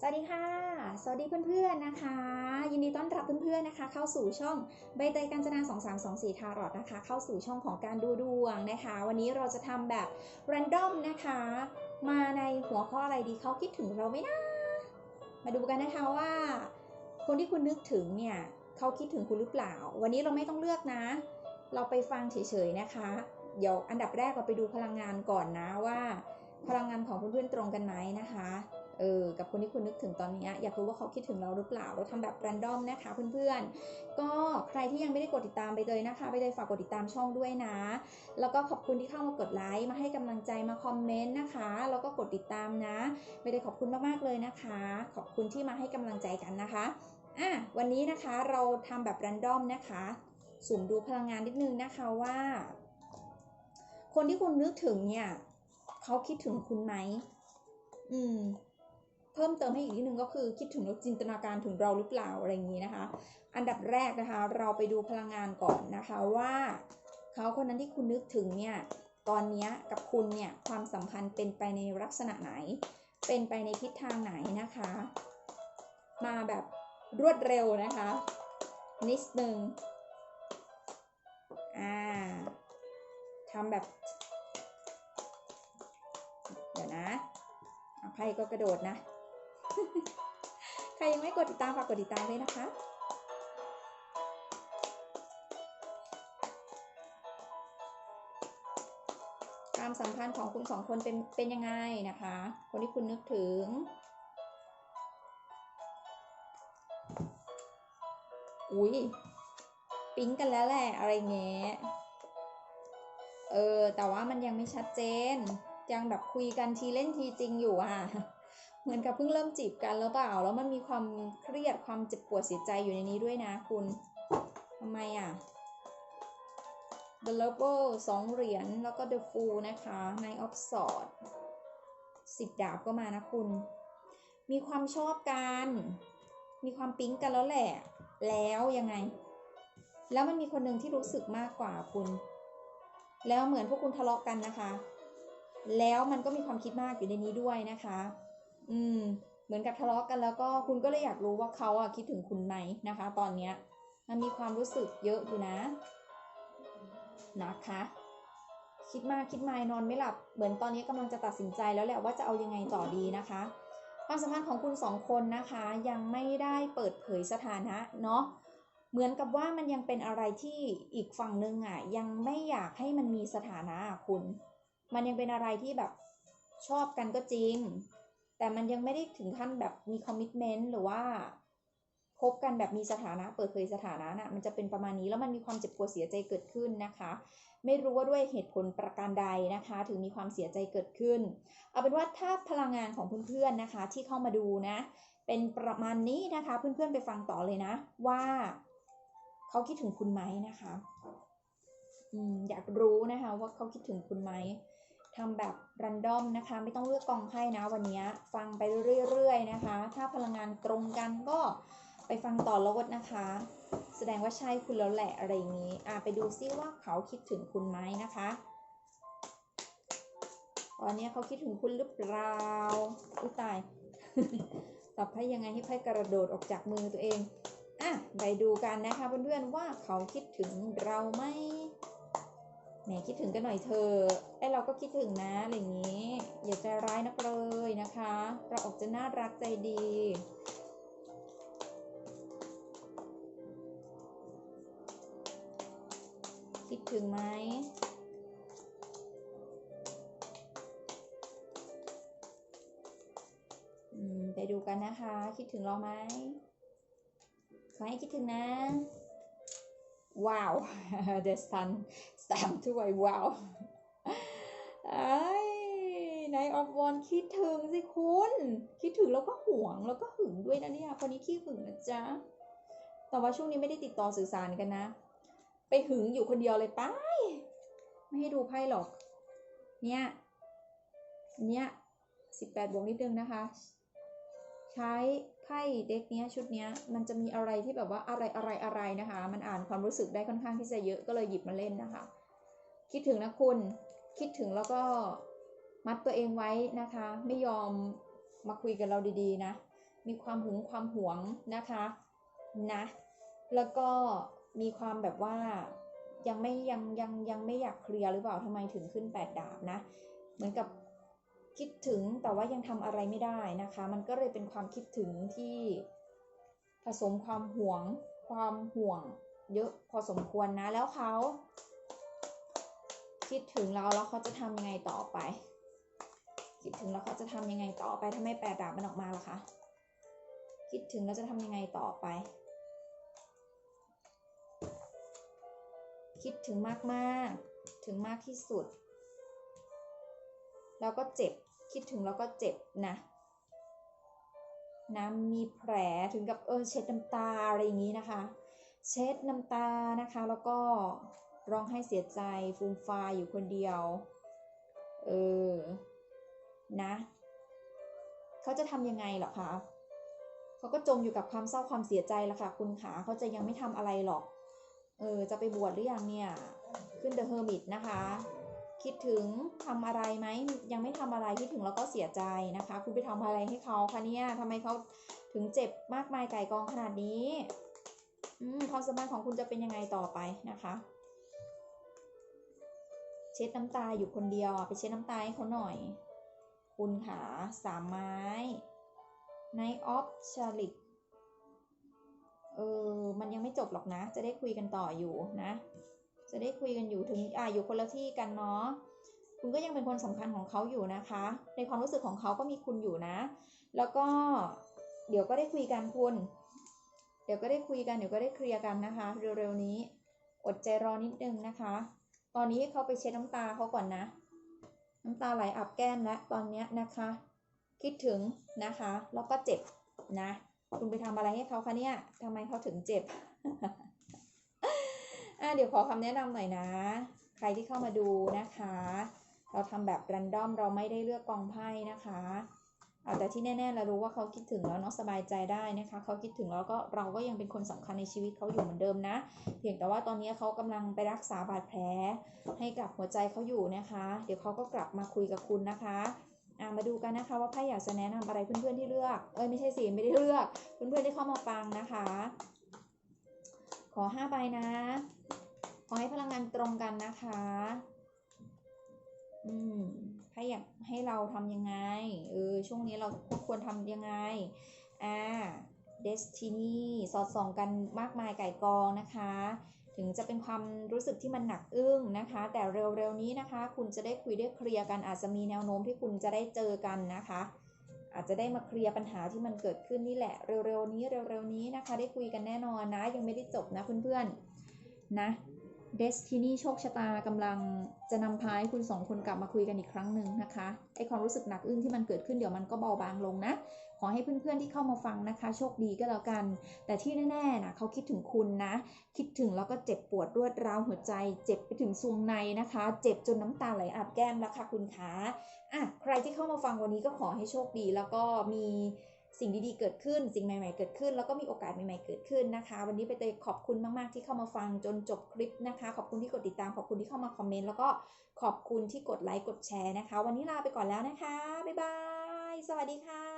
สวัสดีค่ะ สวัสดีเพื่อนๆนะคะ ยินดีต้อนรับเพื่อนๆนะคะ เข้าสู่ช่องใบเตยกัญจนา 2324ทารอดนะคะ เข้าสู่ช่องของการดูดวงนะคะ วันนี้เราจะทำแบบ random นะคะ มาในหัวข้ออะไรดีเขาคิดถึงเราไหมนะ มาดูกันนะคะว่า คนที่คุณนึกถึงเนี่ยเขาคิดถึงคุณหรือเปล่า วันนี้เราไม่ต้องเลือกนะ เราไปฟังเฉยๆนะคะ เดี๋ยวอันดับแรกเราไปดูพลังงานก่อนนะว่า พลังงานของเพื่อนๆตรงกันไหมนะคะ เออกับคนที่คุณนึกถึงตอนนี้อยากรู้ว่าเขาคิดถึงเราหรือเปล่า เราทำแบบ r รนดอมนะคะเพื่อนๆ ก็ใครที่ยังไม่ได้กดติดตามไปเลยนะคะ ไปเลยฝากกดติดตามช่องด้วยนะ แล้วก็ขอบคุณที่เข้ามากดไลค์มาให้กำลังใจมาคอมเมนต์นะคะแล้วก็กดติดตามนะไม่ได้ขอบคุณมากๆเลยนะคะ ขอบคุณที่มาให้กำลังใจกันนะคะอะวันนี้นะคะเราทำแบบ r รนดอมนะคะสุ่มดูพลังงานนิดนึงนะคะว่า คนที่คุณนึกถึงเนี่ยเขาคิดถึงคุณไหมอืม พิ่มเติมให้อีกนิดนึงก็คือคิดถึงจินตนาการถึงเราหรือเปล่าอะไรอย่างนี้นะคะ อันดับแรกนะคะ เราไปดูพลังงานก่อนนะคะว่าเขาคนนั้นที่คุณนึกถึงเนี่ยตอนนี้กับคุณเนี่ยความสัมพันธ์เป็นไปในลักษณะไหน เป็นไปในทิศทางไหนนะคะ มาแบบรวดเร็วนะคะ นิดนึงอ่าทำแบบเดี๋ยวนะเอาใครก็กระโดดนะ ใครยังไม่กดติดตามฝากกดติดตามด้วยนะคะ ความสัมพันธ์ของคุณสองคนเป็นเป็นยังไงนะคะ คนที่คุณนึกถึงอุ้ยปิ๊งกันแล้วแหละ อะไรเงี้ย เออ แต่ว่ามันยังไม่ชัดเจน ยังแบบคุยกันทีเล่นทีจริงอยู่อะ เหมือนกับเพิ่งเริ่มจีบกันแล้วเปล่า แล้วมันมีความเครียดความเจ็บปวดเสียใจอยู่ในนี้ด้วยนะคุณทำไมอะ The Lover สองเหรียญแล้วก็ The Fool นะคะ Nine of Swords สิบดาบก็มานะคุณ มีความชอบกัน มีความปิ๊งกันแล้วแหละ แล้วยังไง แล้วมันมีคนหนึ่งที่รู้สึกมากกว่าคุณ แล้วเหมือนพวกคุณทะเลาะกันนะคะ แล้วมันก็มีความคิดมากอยู่ในนี้ด้วยนะคะ อืม เหมือนกับทะเลาะกันแล้วก็คุณก็เลยอยากรู้ว่าเขาอะคิดถึงคุณไหมนะคะ ตอนเนี้ยมันมีความรู้สึกเยอะอยู่นะ นะคะ คิดมากคิดไม่นอนไม่หลับ เหมือนตอนนี้กำลังจะตัดสินใจแล้วแหละว่าจะเอายังไงต่อดีนะคะความสัมพันธ์ของคุณสองคนนะคะ ยังไม่ได้เปิดเผยสถานะเนาะเหมือนกับว่ามันยังเป็นอะไรที่อีกฝั่งหนึ่งอะยังไม่อยากให้มันมีสถานะคุณ มันยังเป็นอะไรที่แบบชอบกันก็จริง แต่มันยังไม่ได้ถึงขั้นแบบมีคอมมิชเมนต์หรือว่าคบกันแบบมีสถานะเปิดเผยสถานะน่ะมันจะเป็นประมาณนี้แล้วมันมีความเจ็บปวดเสียใจเกิดขึ้นนะคะ ไม่รู้ว่าด้วยเหตุผลประการใดนะคะ ถึงมีความเสียใจเกิดขึ้น เอาเป็นว่าถ้าพลังงานของเพื่อนๆนะคะ ที่เข้ามาดูนะ เป็นประมาณนี้นะคะ เพื่อนๆไปฟังต่อเลยนะ ว่าเขาคิดถึงคุณไหมนะคะ อืมอยากรู้นะคะ ว่าเขาคิดถึงคุณไหม ทำแบบรันดอมนะคะ ไม่ต้องเลือกกองไพ่นะวันนี้ฟังไปเรื่อยๆนะคะ ถ้าพลังงานตรงกันก็ไปฟังต่อรถนะคะ แสดงว่าใช่คุณแล้วแหละอะไรอย่างนี้อะไปดูซิว่าเขาคิดถึงคุณไหมนะคะตอนนี้เขาคิดถึงคุณหรือเปล่าอุ้ยตายตอบไพ่ยังไงให้ไพ่กระโดดออกจากมือตัวเองอะไปดูกันนะคะเพื่อนๆว่าเขาคิดถึงเราไหม แหมคิดถึงกันหน่อยเธอไอเราก็คิดถึงนะอะไรอย่างนี้ อย่าใจร้ายนักเลยนะคะ เราออกจะน่ารักใจดี คิดถึงไหมอืมไปดูกันนะคะ คิดถึงเราไหมขอให้คิดถึงนะ ว้าว The sun stamp ด้วยว้าวไอ้นายออฟวอนคิดถึงสิคุณ คิดถึงแล้วก็หวงแล้วก็หึงด้วยนะเนี่ยคนนี้ขี้หึงนะจ๊ะ แต่ว่าช่วงนี้ไม่ได้ติดต่อสื่อสารกันนะ ไปหึงอยู่คนเดียวเลยไป ไม่ให้ดูไพ่หรอก เนี่ย เนี่ยสิบแปดบวกนิดนึงนะคะ ใช้ไพ่เด็กเนี้ยชุดเนี้ยมันจะมีอะไรที่แบบว่าอะไรอะไรอะไรนะคะ มันอ่านความรู้สึกได้ค่อนข้างที่จะเยอะก็เลยหยิบมาเล่นนะคะ คิดถึงนะคุณ คิดถึงแล้วก็มัดตัวเองไว้นะคะ ไม่ยอมมาคุยกับเราดีๆนะ มีความหึงความหวงนะคะนะ แล้วก็มีความแบบว่ายังไม่ยังยังยังไม่อยากเคลียร์หรือเปล่าทำไมถึงขึ้นแปดดาบนะ เหมือนกับคิดถึงแต่ว่ายังทำอะไรไม่ได้นะคะ มันก็เลยเป็นความคิดถึงที่ผสมความหวงความห่วงเยอะพอสมควรนะแล้วเขา คิดถึงเราแล้วเขาจะทำยังไงต่อไป คิดถึงแล้วเขาจะทำยังไงต่อไปถ้าไม่แปดดาบมันออกมาล่ะคะคิดถึงแล้วจะทำยังไงต่อไป คิดถึงมากๆ ถึงมากที่สุด แล้วก็เจ็บ คิดถึงแล้วก็เจ็บนะน้ำมีแผลถึงกับเออเช็ดน้ำตาอะไรอย่างนี้นะคะ เช็ดน้ำตานะคะแล้วก็ ร้องไห้เสียใจฟูมฟายอยู่คนเดียว เออ นะ เขาจะทำยังไงหรอคะเขาก็จมอยู่กับความเศร้าความเสียใจละค่ะ คุณขาเขาจะยังไม่ทำอะไรหรอก เออ จะไปบวชหรือยังเนี่ย ขึ้นเดอะเฮอร์มิตนะคะ คิดถึงทำอะไรไหม ยังไม่ทำอะไรคิดถึงแล้วก็เสียใจนะคะ คุณไปทำอะไรให้เขาคะเนี่ยทำไมเขาถึงเจ็บมากมายไก่กองขนาดนี้อืมความสัมพันธ์ของคุณจะเป็นยังไงต่อไปนะคะ เช็ดน้ำตาอยู่คนเดียวไปเช็ดน้ำตาให้เขาหน่อย คุณขาสามไม้ในออฟชาลิกเออมันยังไม่จบหรอกนะ จะได้คุยกันต่ออยู่นะ จะได้คุยกันอยู่ถึงอ่าอยู่คนละที่กันเนาะคุณก็ยังเป็นคนสำคัญของเขาอยู่นะคะ ในความรู้สึกของเขาก็มีคุณอยู่นะ แล้วก็เดี๋ยวก็ได้คุยกันคุณ เดี๋ยวก็ได้คุยกันเดี๋ยวก็ได้เคลียร์กันนะคะ เร็วๆนี้ อดใจรอนิดนึงนะคะ ตอนนี้เขาไปเช็ดน้ำตาเขาก่อนนะ น้ำตาไหลอาบแก้มแล้วตอนเนี้ยนะคะ คิดถึงนะคะ แล้วก็เจ็บนะ คุณไปทำอะไรให้เขาคะเนี่ยทำไมเขาถึงเจ็บอะเดี๋ยวขอคำแนะนำหน่อยนะ ใครที่เข้ามาดูนะคะ เราทำแบบรันดอมเราไม่ได้เลือกกองไพ่นะคะ แต่ที่แน่ๆเรารู้ว่าเขาคิดถึงแล้วเนาะสบายใจได้นะคะเขาคิดถึงแล้วก็เราก็ยังเป็นคนสำคัญในชีวิตเขาอยู่เหมือนเดิมนะ เพียงแต่ว่าตอนนี้เขากำลังไปรักษาบาดแผลให้กับหัวใจเขาอยู่นะคะ เดี๋ยวเขาก็กลับมาคุยกับคุณนะคะอะมาดูกันนะคะว่าไพ่อยากจะแนะนำอะไรเพื่อนๆที่เลือกเอ้ยไม่ใช่สิไม่ได้เลือก เพื่อนๆที่เข้ามาฟังนะคะ ขอห้าใบนะ ขอให้พลังงานตรงกันนะคะ อืม ไพ่อยากให้เราทำยังไง เออ ช่วงนี้เราควรทำยังไง อ่า Destiny สอดส่องกันมากมายไก่กองนะคะ ถึงจะเป็นความรู้สึกที่มันหนักอึ้งนะคะ แต่เร็วๆนี้นะคะ คุณจะได้คุยได้เคลียร์กัน อาจจะมีแนวโน้มที่คุณจะได้เจอกันนะคะ อาจจะได้มาเคลียร์ปัญหาที่มันเกิดขึ้นนี่แหละ เร็วๆนี้ เร็วๆนี้นะคะ ได้คุยกันแน่นอนนะ ยังไม่ได้จบนะเพื่อนๆ นะ Destiny โชคชะตากำลังจะนำพาให้คุณสองคนกลับมาคุยกันอีกครั้งหนึ่งนะคะไอความรู้สึกหนักอึ้งที่มันเกิดขึ้นเดี๋ยวมันก็เบาบางลงนะ ขอให้เพื่อนๆที่เข้ามาฟังนะคะ โชคดีก็แล้วกัน แต่ที่แน่ๆนะเขาคิดถึงคุณนะ คิดถึงแล้วก็เจ็บปวดรวดร้าวหัวใจ เจ็บไปถึงซุงในนะคะ เจ็บจนน้ำตาไหลอาบแก้มแล้วค่ะคุณคะอะใครที่เข้ามาฟังวันนี้ก็ขอให้โชคดีแล้วก็มี สิ่งดีๆเกิดขึ้น สิ่งใหม่ๆเกิดขึ้น แล้วก็มีโอกาสใหม่ๆเกิดขึ้นนะคะ วันนี้ไปเตยขอบคุณมากๆที่เข้ามาฟังจนจบคลิปนะคะ ขอบคุณที่กดติดตามขอบคุณที่เข้ามาคอมเมนต์แล้วก็ขอบคุณที่กดไลค์กดแชร์นะคะ วันนี้ลาไปก่อนแล้วนะคะบ๊ายบายสวัสดีค่ะ